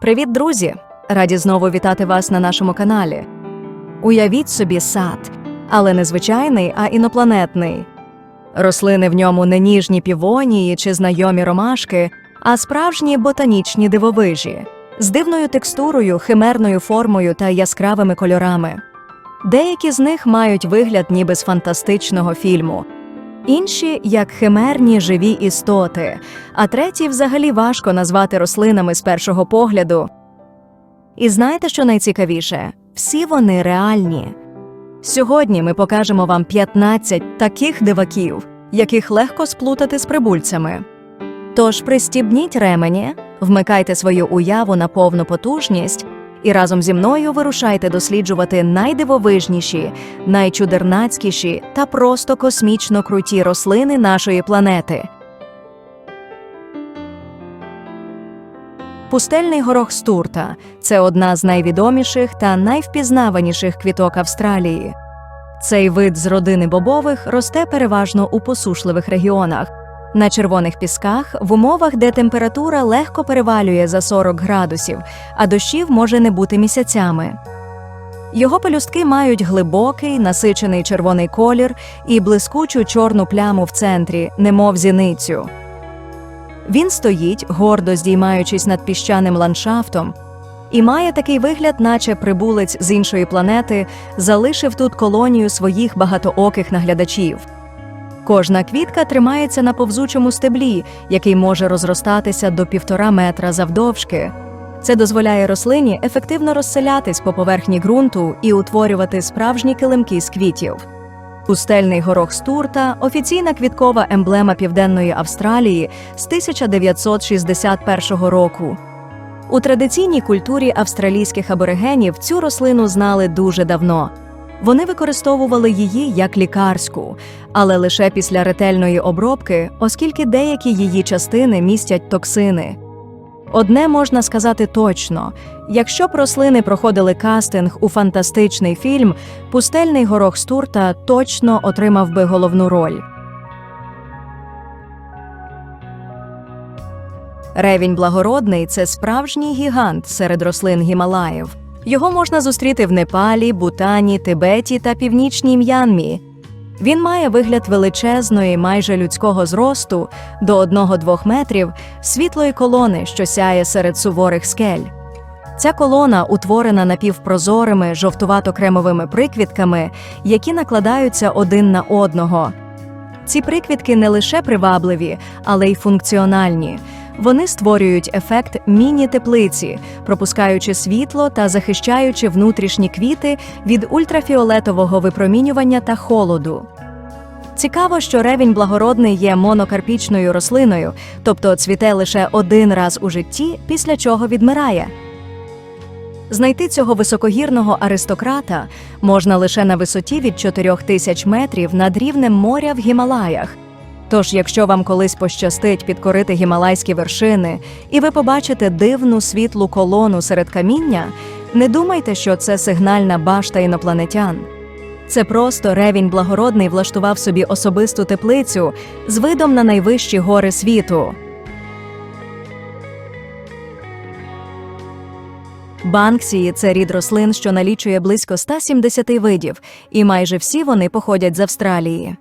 Привіт, друзі! Раді знову вітати вас на нашому каналі. Уявіть собі сад, але не звичайний, а інопланетний. Рослини в ньому не ніжні півонії чи знайомі ромашки, а справжні ботанічні дивовижі з дивною текстурою, химерною формою та яскравими кольорами. Деякі з них мають вигляд ніби з фантастичного фільму, інші як химерні живі істоти, а треті взагалі важко назвати рослинами з першого погляду. І знаєте, що найцікавіше? Всі вони реальні. Сьогодні ми покажемо вам 15 таких диваків, яких легко сплутати з прибульцями. Тож пристібніть ремені, вмикайте свою уяву на повну потужність і разом зі мною вирушайте досліджувати найдивовижніші, найчудернацькіші та просто космічно круті рослини нашої планети. Пустельний горох стурта це одна з найвідоміших та найвпізнаваніших квіток Австралії. Цей вид з родини бобових росте переважно у посушливих регіонах, на червоних пісках, в умовах, де температура легко перевалює за 40 градусів, а дощів може не бути місяцями. Його пелюстки мають глибокий, насичений червоний колір і блискучу чорну пляму в центрі, немов зіницю. Він стоїть, гордо здіймаючись над піщаним ландшафтом, і має такий вигляд, наче прибулець з іншої планети залишив тут колонію своїх багатооких наглядачів. Кожна квітка тримається на повзучому стеблі, який може розростатися до півтора метра завдовжки. Це дозволяє рослині ефективно розселятись по поверхні ґрунту і утворювати справжні килимки з квітів. Пустельний горох стурта офіційна квіткова емблема Південної Австралії з 1961 року. У традиційній культурі австралійських аборигенів цю рослину знали дуже давно. Вони використовували її як лікарську, але лише після ретельної обробки, оскільки деякі її частини містять токсини. Одне можна сказати точно: якщо б рослини проходили кастинг у фантастичний фільм, пустельний горох стурта точно отримав би головну роль. Ревінь благородний це справжній гігант серед рослин Гімалаїв. Його можна зустріти в Непалі, Бутані, Тибеті та Північній М'янмі. Він має вигляд величезної, майже людського зросту до 1-2 метрів світлої колони, що сяє серед суворих скель. Ця колона утворена напівпрозорими жовтувато-кремовими приквітками, які накладаються один на одного. Ці приквітки не лише привабливі, але й функціональні. Вони створюють ефект міні-теплиці, пропускаючи світло та захищаючи внутрішні квіти від ультрафіолетового випромінювання та холоду. Цікаво, що ревінь благородний є монокарпічною рослиною, тобто цвіте лише один раз у житті, після чого відмирає. Знайти цього високогірного аристократа можна лише на висоті від 4000 метрів над рівнем моря в Гімалаях. Тож, якщо вам колись пощастить підкорити гімалайські вершини, і ви побачите дивну світлу колону серед каміння, не думайте, що це сигнальна башта інопланетян. Це просто ревінь благородний влаштував собі особисту теплицю з видом на найвищі гори світу. Банксії це рід рослин, що налічує близько 170 видів, і майже всі вони походять з Австралії.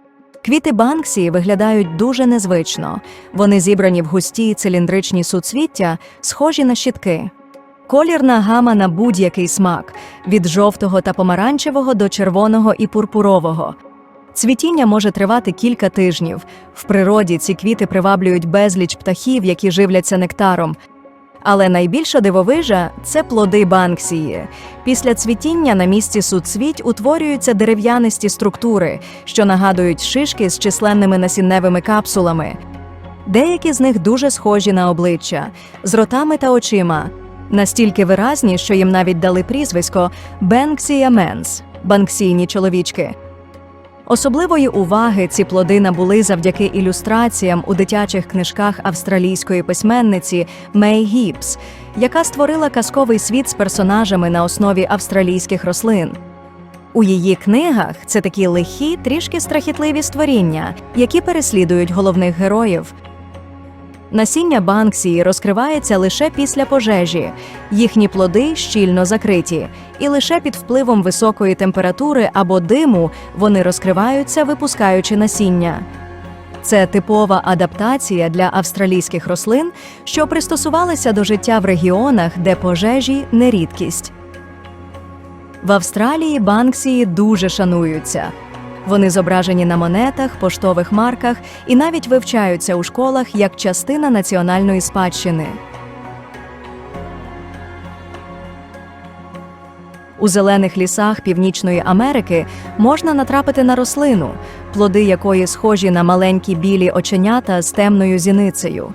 Квіти банксії виглядають дуже незвично. Вони зібрані в густі циліндричні суцвіття, схожі на щітки. Колірна гама на будь-який смак від жовтого та помаранчевого до червоного і пурпурового. Цвітіння може тривати кілька тижнів. В природі ці квіти приваблюють безліч птахів, які живляться нектаром. Але найбільша дивовижа це плоди банксії. Після цвітіння на місці суцвіть утворюються дерев'янисті структури, що нагадують шишки з численними насінневими капсулами. Деякі з них дуже схожі на обличчя, з ротами та очима, настільки виразні, що їм навіть дали прізвисько Бенксія Менс банксійні чоловічки. Особливої уваги ці плоди набули завдяки ілюстраціям у дитячих книжках австралійської письменниці Мей Гіпс, яка створила казковий світ з персонажами на основі австралійських рослин. У її книгах це такі лихі, трішки страхітливі створіння, які переслідують головних героїв. Насіння банксії розкривається лише після пожежі, їхні плоди щільно закриті, і лише під впливом високої температури або диму вони розкриваються, випускаючи насіння. Це типова адаптація для австралійських рослин, що пристосувалися до життя в регіонах, де пожежі не рідкість. В Австралії банксії дуже шануються. Вони зображені на монетах, поштових марках і навіть вивчаються у школах як частина національної спадщини. У зелених лісах Північної Америки можна натрапити на рослину, плоди якої схожі на маленькі білі оченята з темною зіницею.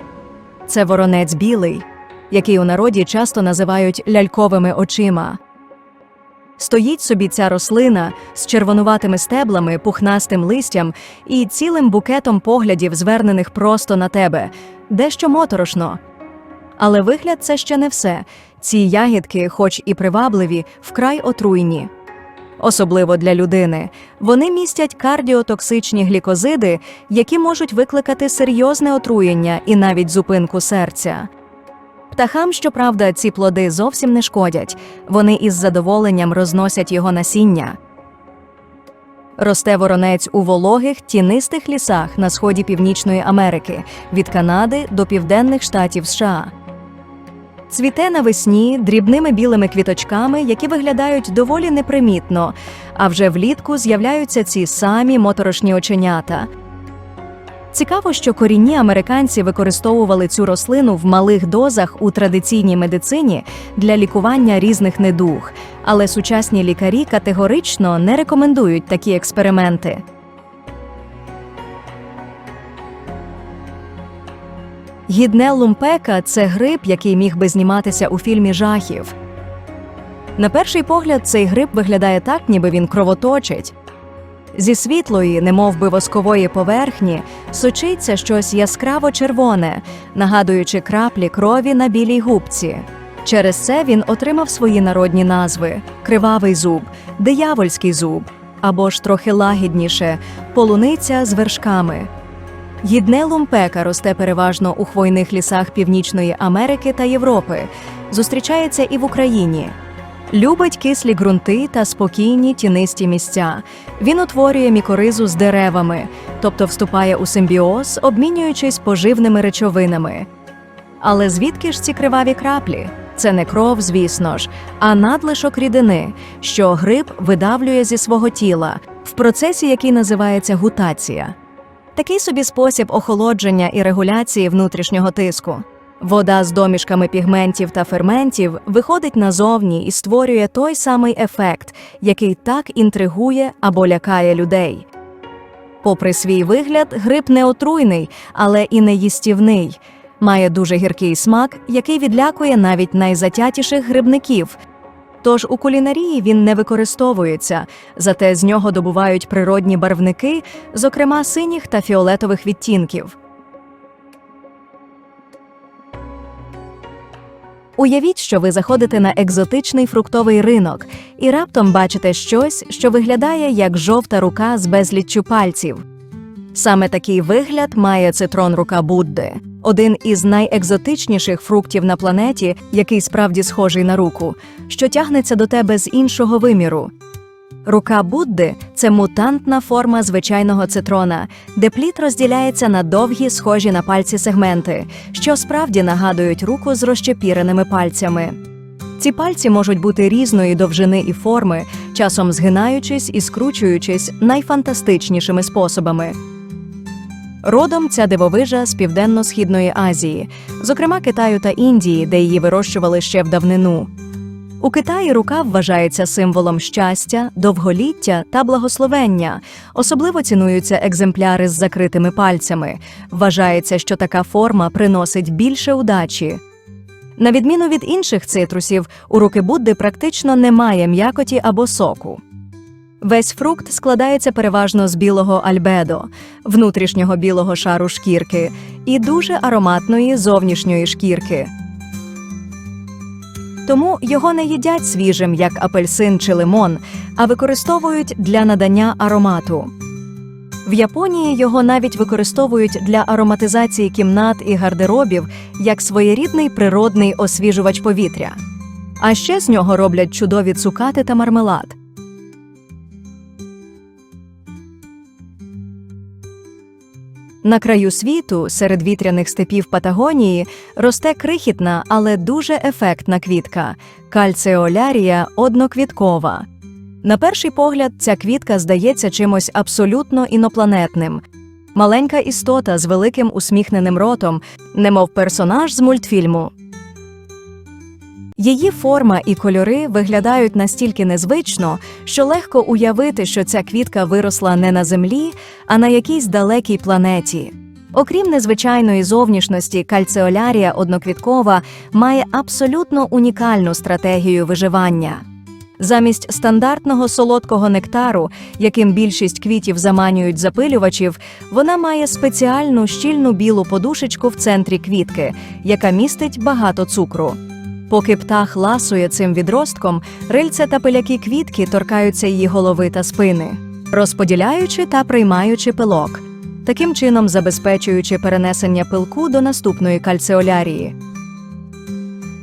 Це воронець білий, який у народі часто називають ляльковими очима. Стоїть собі ця рослина з червонуватими стеблами, пухнастим листям і цілим букетом поглядів, звернених просто на тебе, дещо моторошно. Але вигляд це ще не все. Ці ягідки, хоч і привабливі, вкрай отруйні. Особливо для людини. Вони містять кардіотоксичні глікозиди, які можуть викликати серйозне отруєння і навіть зупинку серця. Птахам, щоправда, ці плоди зовсім не шкодять, вони із задоволенням розносять його насіння. Росте воронець у вологих тінистих лісах на сході Північної Америки від Канади до південних штатів США. Цвіте навесні дрібними білими квіточками, які виглядають доволі непримітно, а вже влітку з'являються ці самі моторошні оченята. Цікаво, що корінні американці використовували цю рослину в малих дозах у традиційній медицині для лікування різних недуг, але сучасні лікарі категорично не рекомендують такі експерименти. Гідне лумпека це гриб, який міг би зніматися у фільмі жахів. На перший погляд, цей гриб виглядає так, ніби він кровоточить. Зі світлої, немов би воскової поверхні, сочиться щось яскраво червоне, нагадуючи краплі крові на білій губці. Через це він отримав свої народні назви: кривавий зуб, диявольський зуб або ж трохи лагідніше полуниця з вершками. Гідне лумпека росте переважно у хвойних лісах Північної Америки та Європи, зустрічається і в Україні. Любить кислі ґрунти та спокійні тінисті місця. Він утворює мікоризу з деревами, тобто вступає у симбіоз, обмінюючись поживними речовинами. Але звідки ж ці криваві краплі? Це не кров, звісно ж, а надлишок рідини, що гриб видавлює зі свого тіла в процесі, який називається гутація. Такий собі спосіб охолодження і регуляції внутрішнього тиску. Вода з домішками пігментів та ферментів виходить назовні і створює той самий ефект, який так інтригує або лякає людей. Попри свій вигляд, гриб не отруйний, але і не їстівний. Має дуже гіркий смак, який відлякує навіть найзатятіших грибників. Тож у кулінарії він не використовується, зате з нього добувають природні барвники, зокрема синіх та фіолетових відтінків. Уявіть, що ви заходите на екзотичний фруктовий ринок і раптом бачите щось, що виглядає як жовта рука з безліччю пальців. Саме такий вигляд має цитрон рука Будди, один із найекзотичніших фруктів на планеті, який справді схожий на руку, що тягнеться до тебе з іншого виміру. Рука Будди це мутантна форма звичайного цитрона, де плід розділяється на довгі, схожі на пальці сегменти, що справді нагадують руку з розчепіреними пальцями. Ці пальці можуть бути різної довжини і форми, часом згинаючись і скручуючись найфантастичнішими способами. Родом ця дивовижа з Південно-Східної Азії, зокрема Китаю та Індії, де її вирощували ще в давнину. У Китаї рука вважається символом щастя, довголіття та благословення. Особливо цінуються екземпляри з закритими пальцями. Вважається, що така форма приносить більше удачі. На відміну від інших цитрусів, у руки Будди практично немає м'якоті або соку. Весь фрукт складається переважно з білого альбедо, внутрішнього білого шару шкірки і дуже ароматної зовнішньої шкірки. Тому його не їдять свіжим, як апельсин чи лимон, а використовують для надання аромату. В Японії його навіть використовують для ароматизації кімнат і гардеробів як своєрідний природний освіжувач повітря. А ще з нього роблять чудові цукати та мармелад. На краю світу, серед вітряних степів Патагонії, росте крихітна, але дуже ефектна квітка кальцеолярія одноквіткова. На перший погляд, ця квітка здається чимось абсолютно інопланетним. Маленька істота з великим усміхненим ротом, немов персонаж з мультфільму. Її форма і кольори виглядають настільки незвично, що легко уявити, що ця квітка виросла не на землі, а на якійсь далекій планеті. Окрім незвичайної зовнішності, кальцеолярія одноквіткова має абсолютно унікальну стратегію виживання. Замість стандартного солодкого нектару, яким більшість квітів заманюють запилювачів, вона має спеціальну щільну білу подушечку в центрі квітки, яка містить багато цукру. Поки птах ласує цим відростком, рильця та пиляки квітки торкаються її голови та спини, розподіляючи та приймаючи пилок, таким чином забезпечуючи перенесення пилку до наступної кальцеолярії.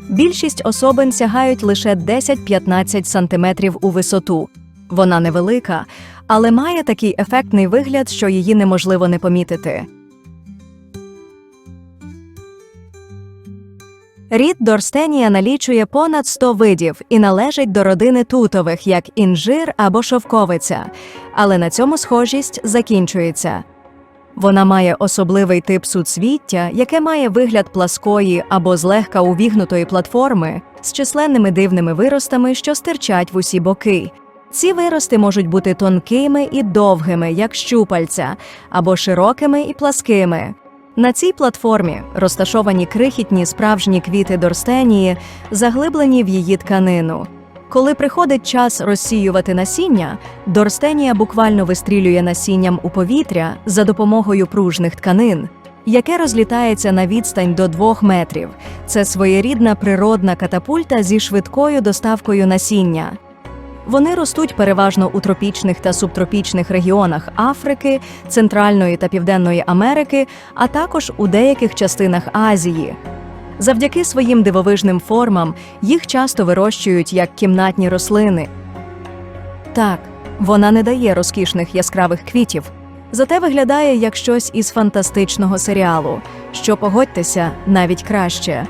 Більшість особин сягають лише 10-15 см у висоту. Вона невелика, але має такий ефектний вигляд, що її неможливо не помітити. Рід Дорстенія налічує понад 100 видів і належить до родини тутових, як інжир або шовковиця, але на цьому схожість закінчується. Вона має особливий тип суцвіття, яке має вигляд пласкої або злегка увігнутої платформи з численними дивними виростами, що стирчать в усі боки. Ці вирости можуть бути тонкими і довгими, як щупальця, або широкими і пласкими. На цій платформі розташовані крихітні справжні квіти Дорстенії, заглиблені в її тканину. Коли приходить час розсіювати насіння, Дорстенія буквально вистрілює насінням у повітря за допомогою пружних тканин, яке розлітається на відстань до двох метрів. Це своєрідна природна катапульта зі швидкою доставкою насіння. Вони ростуть переважно у тропічних та субтропічних регіонах Африки, Центральної та Південної Америки, а також у деяких частинах Азії. Завдяки своїм дивовижним формам їх часто вирощують як кімнатні рослини. Так, вона не дає розкішних яскравих квітів, зате виглядає як щось із фантастичного серіалу, що погодьтеся навіть краще.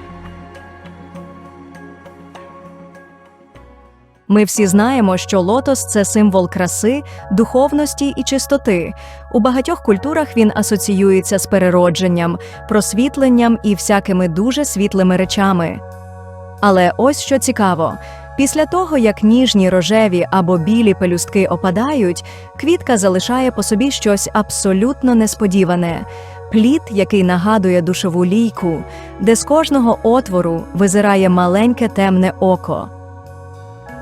Ми всі знаємо, що лотос це символ краси, духовності і чистоти. У багатьох культурах він асоціюється з переродженням, просвітленням і всякими дуже світлими речами. Але ось що цікаво: після того, як ніжні рожеві або білі пелюстки опадають, квітка залишає по собі щось абсолютно несподіване. Плід, який нагадує душову лійку, де з кожного отвору визирає маленьке темне око.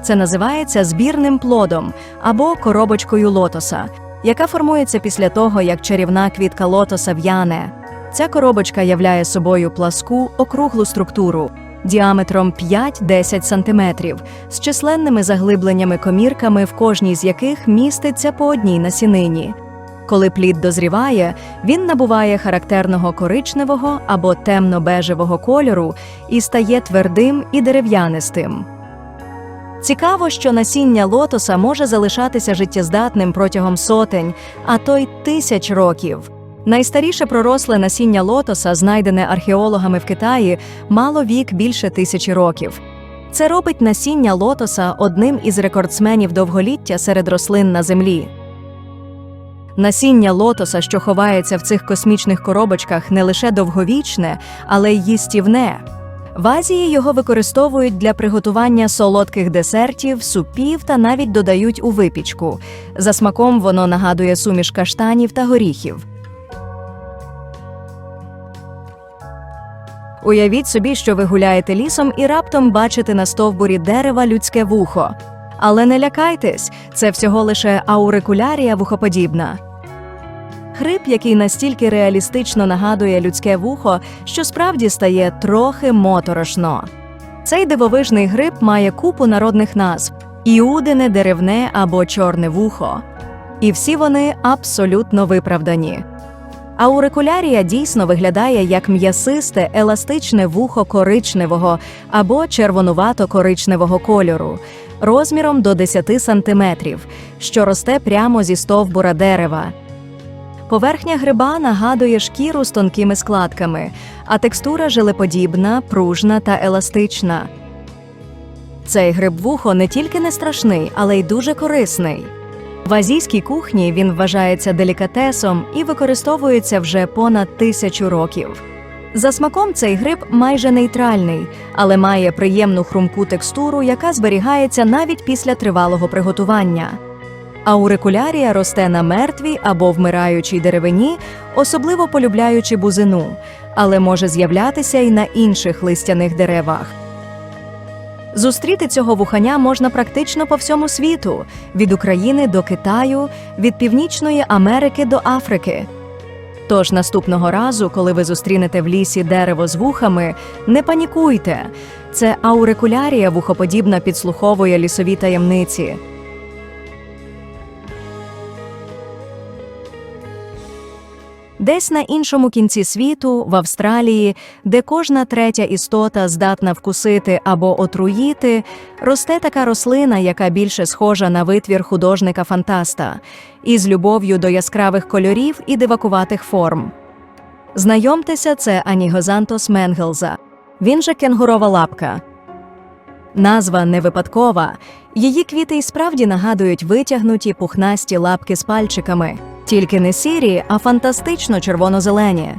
Це називається збірним плодом або коробочкою лотоса, яка формується після того, як чарівна квітка лотоса в'яне. Ця коробочка являє собою пласку округлу структуру діаметром 5-10 см з численними заглибленнями комірками, в кожній з яких міститься по одній насінині. Коли плід дозріває, він набуває характерного коричневого або темно-бежевого кольору і стає твердим і дерев'янистим. Цікаво, що насіння лотоса може залишатися життєздатним протягом сотень, а то й тисяч років. Найстаріше проросле насіння лотоса, знайдене археологами в Китаї, мало вік більше тисячі років. Це робить насіння лотоса одним із рекордсменів довголіття серед рослин на землі. Насіння лотоса, що ховається в цих космічних коробочках, не лише довговічне, але й їстівне. В Азії його використовують для приготування солодких десертів, супів та навіть додають у випічку. За смаком воно нагадує суміш каштанів та горіхів. Уявіть собі, що ви гуляєте лісом і раптом бачите на стовбурі дерева людське вухо. Але не лякайтесь, це всього лише аурикулярія вухоподібна. Гриб, який настільки реалістично нагадує людське вухо, що справді стає трохи моторошно. Цей дивовижний гриб має купу народних назв іудине, деревне або чорне вухо. І всі вони абсолютно виправдані. Аурикулярія дійсно виглядає як м'ясисте, еластичне вухо коричневого або червонувато-коричневого кольору, розміром до 10 см, що росте прямо зі стовбура дерева. Поверхня гриба нагадує шкіру з тонкими складками, а текстура жилеподібна, пружна та еластична. Цей гриб-вухо не тільки не страшний, але й дуже корисний. В азійській кухні він вважається делікатесом і використовується вже понад тисячу років. За смаком цей гриб майже нейтральний, але має приємну хрумку текстуру, яка зберігається навіть після тривалого приготування. Аурикулярія росте на мертвій або вмираючій деревині, особливо полюбляючи бузину, але може з'являтися і на інших листяних деревах. Зустріти цього вуханя можна практично по всьому світу від України до Китаю, від Північної Америки до Африки. Тож наступного разу, коли ви зустрінете в лісі дерево з вухами, не панікуйте. Це аурикулярія вухоподібна підслуховує лісові таємниці. Десь на іншому кінці світу, в Австралії, де кожна третя істота здатна вкусити або отруїти, росте така рослина, яка більше схожа на витвір художника-фантаста, із любов'ю до яскравих кольорів і дивакуватих форм. Знайомтеся, це Анігозантос менгелза. Він же кенгурова лапка. Назва не випадкова. Її квіти й справді нагадують витягнуті пухнасті лапки з пальчиками, тільки не сірі, а фантастично червоно-зелені.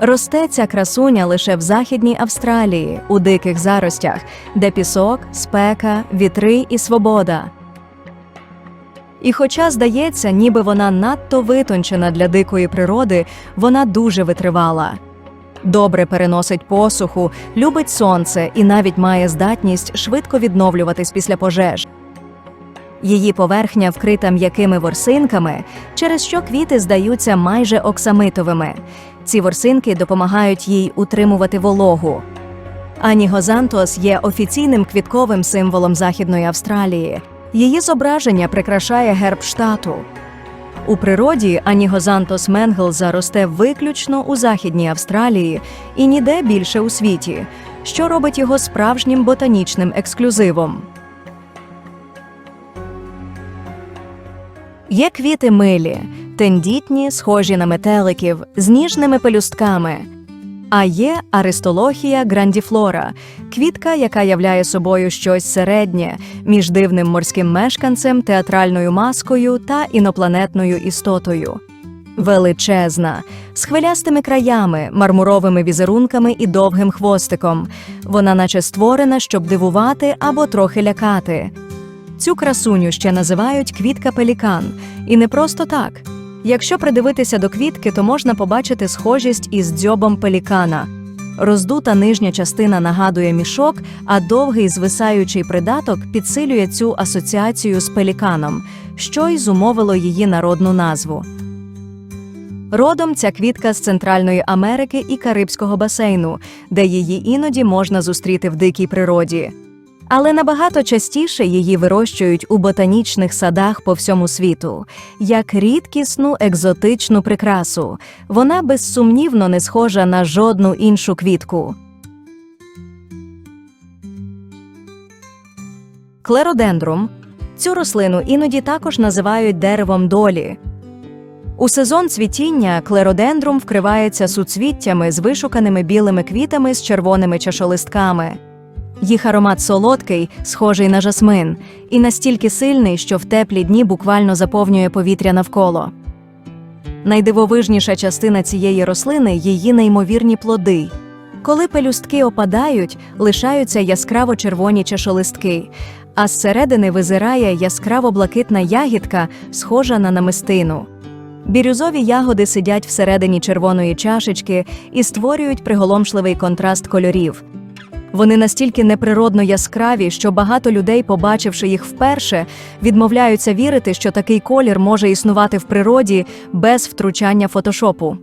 Росте ця красуня лише в Західній Австралії, у диких заростях, де пісок, спека, вітри і свобода. І хоча здається, ніби вона надто витончена для дикої природи, вона дуже витривала. Добре переносить посуху, любить сонце і навіть має здатність швидко відновлюватись після пожеж. Її поверхня вкрита м'якими ворсинками, через що квіти здаються майже оксамитовими. Ці ворсинки допомагають їй утримувати вологу. Анігозантос є офіційним квітковим символом Західної Австралії. Її зображення прикрашає герб штату. У природі Анігозантос менгелза росте виключно у Західній Австралії і ніде більше у світі, що робить його справжнім ботанічним ексклюзивом. Є квіти милі, тендітні, схожі на метеликів, з ніжними пелюстками. А є аристолохія грандіфлора, квітка, яка являє собою щось середнє між дивним морським мешканцем, театральною маскою та інопланетною істотою. Величезна, з хвилястими краями, мармуровими візерунками і довгим хвостиком. Вона наче створена, щоб дивувати або трохи лякати. Цю красуню ще називають квітка пелікан, і не просто так. Якщо придивитися до квітки, то можна побачити схожість із дзьобом пелікана. Роздута нижня частина нагадує мішок, а довгий звисаючий придаток підсилює цю асоціацію з пеліканом, що й зумовило її народну назву. Родом ця квітка з Центральної Америки і Карибського басейну, де її іноді можна зустріти в дикій природі. Але набагато частіше її вирощують у ботанічних садах по всьому світу, як рідкісну екзотичну прикрасу. Вона безсумнівно не схожа на жодну іншу квітку. Клеродендрум цю рослину іноді також називають деревом долі. У сезон цвітіння клеродендрум вкривається суцвіттями з вишуканими білими квітами з червоними чашолистками. Їх аромат солодкий, схожий на жасмин, і настільки сильний, що в теплі дні буквально заповнює повітря навколо. Найдивовижніша частина цієї рослини її неймовірні плоди. Коли пелюстки опадають, лишаються яскраво червоні чашолистки, а зсередини визирає яскраво блакитна ягідка, схожа на намистину. Бірюзові ягоди сидять всередині червоної чашечки і створюють приголомшливий контраст кольорів. Вони настільки неприродно яскраві, що багато людей, побачивши їх вперше, відмовляються вірити, що такий колір може існувати в природі без втручання фотошопу.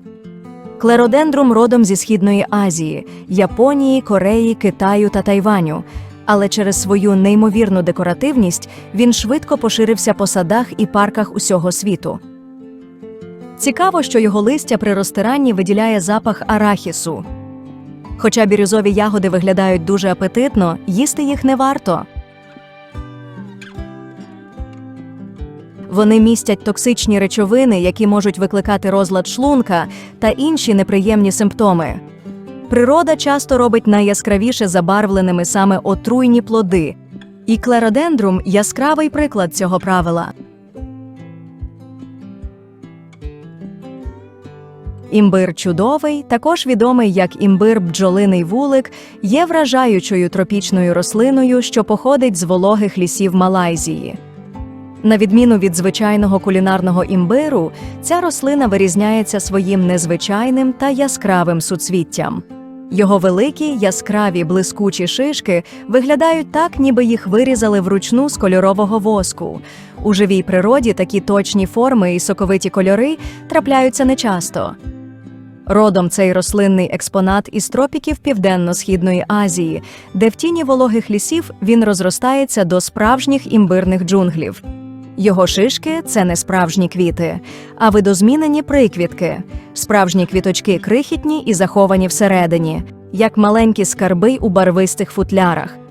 Клеродендрум родом зі Східної Азії, Японії, Кореї, Китаю та Тайваню. Але через свою неймовірну декоративність він швидко поширився по садах і парках усього світу. Цікаво, що його листя при розтиранні виділяє запах арахісу. Хоча бірюзові ягоди виглядають дуже апетитно, їсти їх не варто. Вони містять токсичні речовини, які можуть викликати розлад шлунка та інші неприємні симптоми. Природа часто робить найяскравіше забарвленими саме отруйні плоди, і клеродендрум яскравий приклад цього правила. Імбир чудовий, також відомий як імбир бджолиний вулик, є вражаючою тропічною рослиною, що походить з вологих лісів Малайзії. На відміну від звичайного кулінарного імбиру, ця рослина вирізняється своїм незвичайним та яскравим суцвіттям. Його великі, яскраві, блискучі шишки виглядають так, ніби їх вирізали вручну з кольорового воску. У живій природі такі точні форми і соковиті кольори трапляються нечасто. Родом цей рослинний експонат із тропіків Південно-Східної Азії, де в тіні вологих лісів він розростається до справжніх імбирних джунглів. Його шишки це не справжні квіти, а видозмінені приквітки. Справжні квіточки крихітні і заховані всередині, як маленькі скарби у барвистих футлярах.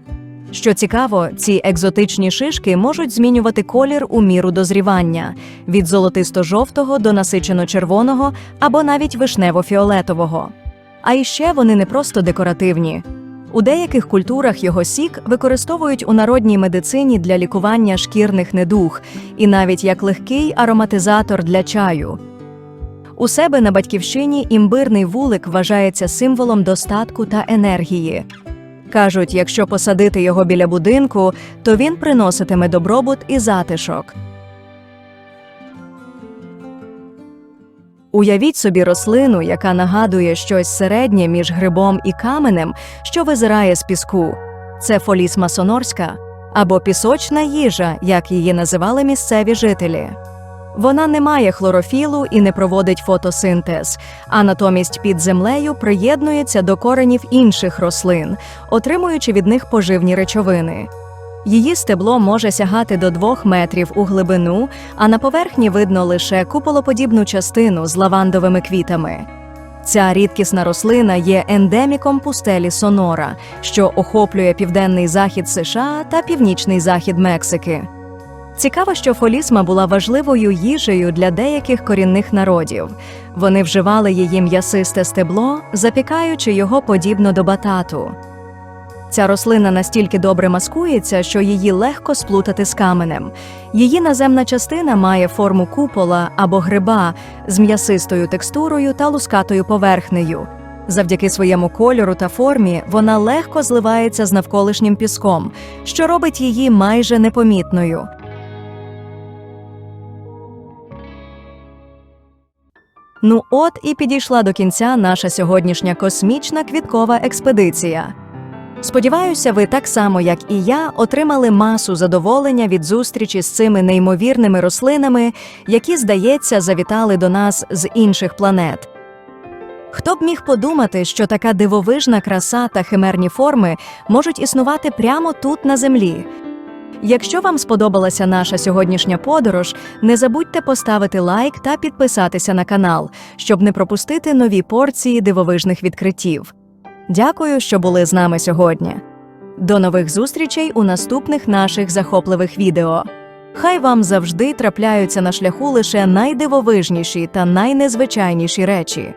Що цікаво, ці екзотичні шишки можуть змінювати колір у міру дозрівання від золотисто-жовтого до насичено-червоного або навіть вишнево-фіолетового. А іще вони не просто декоративні. У деяких культурах його сік використовують у народній медицині для лікування шкірних недуг і навіть як легкий ароматизатор для чаю. У себе на батьківщині імбирний вулик вважається символом достатку та енергії. Кажуть, якщо посадити його біля будинку, то він приноситиме добробут і затишок. Уявіть собі рослину, яка нагадує щось середнє між грибом і каменем, що визирає з піску. Це фоліс масонорська або пісочна їжа, як її називали місцеві жителі. Вона не має хлорофілу і не проводить фотосинтез, а натомість під землею приєднується до коренів інших рослин, отримуючи від них поживні речовини. Її стебло може сягати до 2 метрів у глибину, а на поверхні видно лише куполоподібну частину з лавандовими квітами. Ця рідкісна рослина є ендеміком пустелі Сонора, що охоплює південний захід США та північний захід Мексики. Цікаво, що фолісма була важливою їжею для деяких корінних народів. Вони вживали її м'ясисте стебло, запікаючи його подібно до батату. Ця рослина настільки добре маскується, що її легко сплутати з каменем. Її наземна частина має форму купола або гриба з м'ясистою текстурою та лускатою поверхнею. Завдяки своєму кольору та формі вона легко зливається з навколишнім піском, що робить її майже непомітною. Ну от і підійшла до кінця наша сьогоднішня космічна квіткова експедиція. Сподіваюся, ви так само, як і я, отримали масу задоволення від зустрічі з цими неймовірними рослинами, які, здається, завітали до нас з інших планет. Хто б міг подумати, що така дивовижна краса та химерні форми можуть існувати прямо тут на землі? Якщо вам сподобалася наша сьогоднішня подорож, не забудьте поставити лайк та підписатися на канал, щоб не пропустити нові порції дивовижних відкриттів. Дякую, що були з нами сьогодні. До нових зустрічей у наступних наших захопливих відео. Хай вам завжди трапляються на шляху лише найдивовижніші та найнезвичайніші речі.